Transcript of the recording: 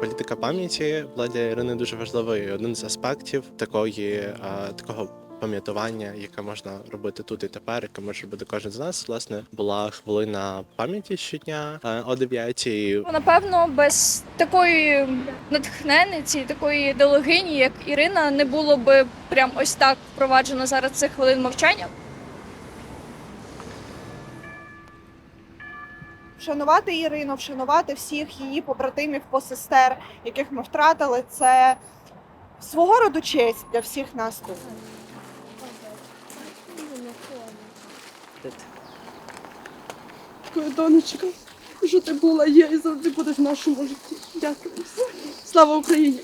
Політика пам'яті владі Ірини дуже важливою. Один з аспектів такої е, такого. Пам'ятування, яке можна робити тут і тепер, яке може бути кожен з нас, власне була хвилина пам'яті щодня е, о 9. Напевно, без такої натхненниці, такої ідеологині, як Ірина, не було би прям ось так впроваджено зараз цих хвилин мовчання. Вшанувати Ірину, вшанувати всіх її побратимів, посестер, яких ми втратили, це свого роду честь для всіх нас тут. Донечка, що ти була, є і завжди будеш в нашому житті. Дякую. Слава Україні!